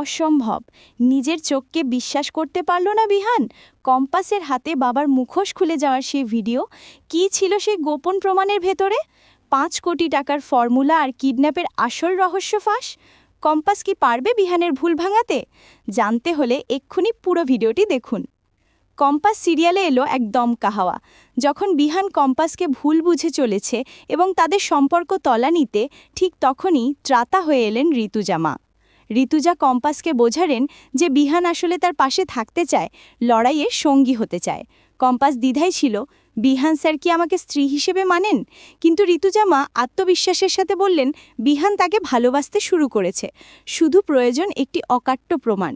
অসম্ভব। নিজের চোখকে বিশ্বাস করতে পারল না বিহান? কম্পাসের হাতে বাবার মুখোশ খুলে যাওয়ার সেই ভিডিও কী ছিল সেই গোপন প্রমাণের ভেতরে? পাঁচ কোটি টাকার ফর্মুলা আর কিডন্যাপের আসল রহস্য ফাঁস? কম্পাস কি পারবে বিহানের ভুল ভাঙাতে? জানতে হলে এক্ষুনি পুরো ভিডিওটি দেখুন। কম্পাস সিরিয়ালে এলো এক দমকা হাওয়া। যখন বিহান কম্পাসকে ভুল বুঝে চলেছে এবং তাদের সম্পর্ক তলা নিতে ঠিক তখনই ত্রাতা হয়ে এলেন ঋতুজা মা ঋতুজা কম্পাসকে বোঝালেন যে বিহান আসলে তার পাশে থাকতে চায়, লড়াইয়ে সঙ্গী হতে চায়। কম্পাস দ্বিধায় ছিল, বিহান স্যার কি আমাকে স্ত্রী হিসেবে মানেন? কিন্তু ঋতুজা মা আত্মবিশ্বাসের সাথে বললেন, বিহান তাকে ভালোবাসতে শুরু করেছে, শুধু প্রয়োজন একটি অকাট্য প্রমাণ।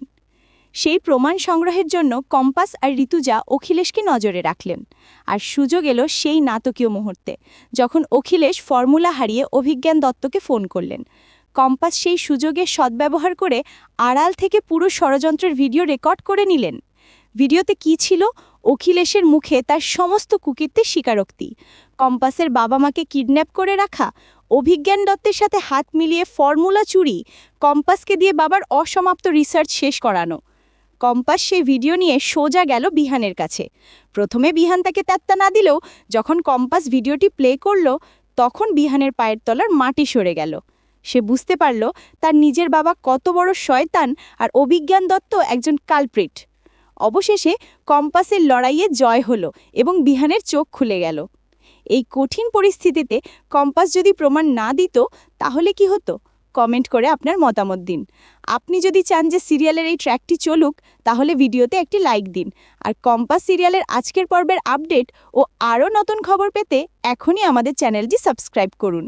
সেই প্রমাণ সংগ্রহের জন্য কম্পাস আর ঋতুজা অখিলেশকে নজরে রাখলেন। আর সুযোগ এলো সেই নাটকীয় মুহূর্তে, যখন অখিলেশ ফর্মুলা হারিয়ে অভিজ্ঞান দত্তকে ফোন করলেন। কম্পাস সেই সুযোগের সদ্ব্যবহার করে আড়াল থেকে পুরো ষড়যন্ত্রের ভিডিও রেকর্ড করে নিলেন। ভিডিওতে কি ছিল? অখিলেশের মুখে তার সমস্ত কুকীর্তির স্বীকারোক্তি। কম্পাসের বাবা মাকে কিডন্যাপ করে রাখা, অভিজ্ঞান দত্তের সাথে হাত মিলিয়ে ফর্মুলা চুরি, কম্পাসকে দিয়ে বাবার অসমাপ্ত রিসার্চ শেষ করানো। কম্পাস সেই ভিডিও নিয়ে সোজা গেল বিহানের কাছে। প্রথমে বিহান তাকে ত্যাত্তা না দিলেও যখন কম্পাস ভিডিওটি প্লে করল, তখন বিহানের পায়ের তলার মাটি সরে গেল। সে বুঝতে পারল তার নিজের বাবা কত বড় শয়তান আর অভিজ্ঞান দত্ত একজন কালপ্রিট অবশেষে কম্পাসের লড়াইয়ে জয় হলো এবং বিহানের চোখ খুলে গেল। এই কঠিন পরিস্থিতিতে কম্পাস যদি প্রমাণ না দিত, তাহলে কি হতো? কমেন্ট করে আপনার মতামত দিন। আপনি যদি চান যে সিরিয়ালের এই ট্র্যাকটি চলুক, তাহলে ভিডিওতে একটি লাইক দিন। আর কম্পাস সিরিয়ালের আজকের পর্বের আপডেট ও আরও নতুন খবর পেতে এখনই আমাদের চ্যানেলটি সাবস্ক্রাইব করুন।